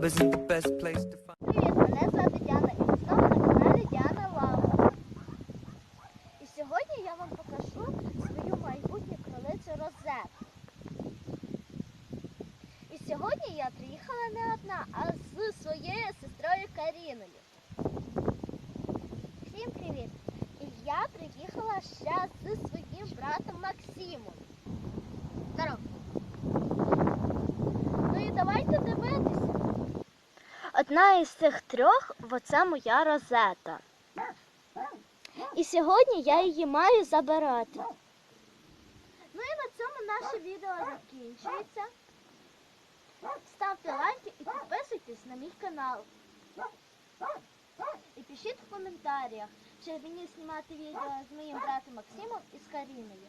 Club isn't the best place to find... Привіт, мене звати Діана і ви знову на каналі Діана Лава. І сьогодні я вам покажу свою майбутню кролицю Розетку. І сьогодні я приїхала не одна, а з своєю сестрою Каріною. Всім привіт! І я приїхала ще зі своїм братом Максимом. Одна із цих трьох оце моя розета. І сьогодні я її маю забирати. Ну і на цьому наше відео закінчується. Ставте лайки і підписуйтесь на мій канал. І пишіть в коментарях, чи мені знімати відео з моїм братом Максимом і з Каріною.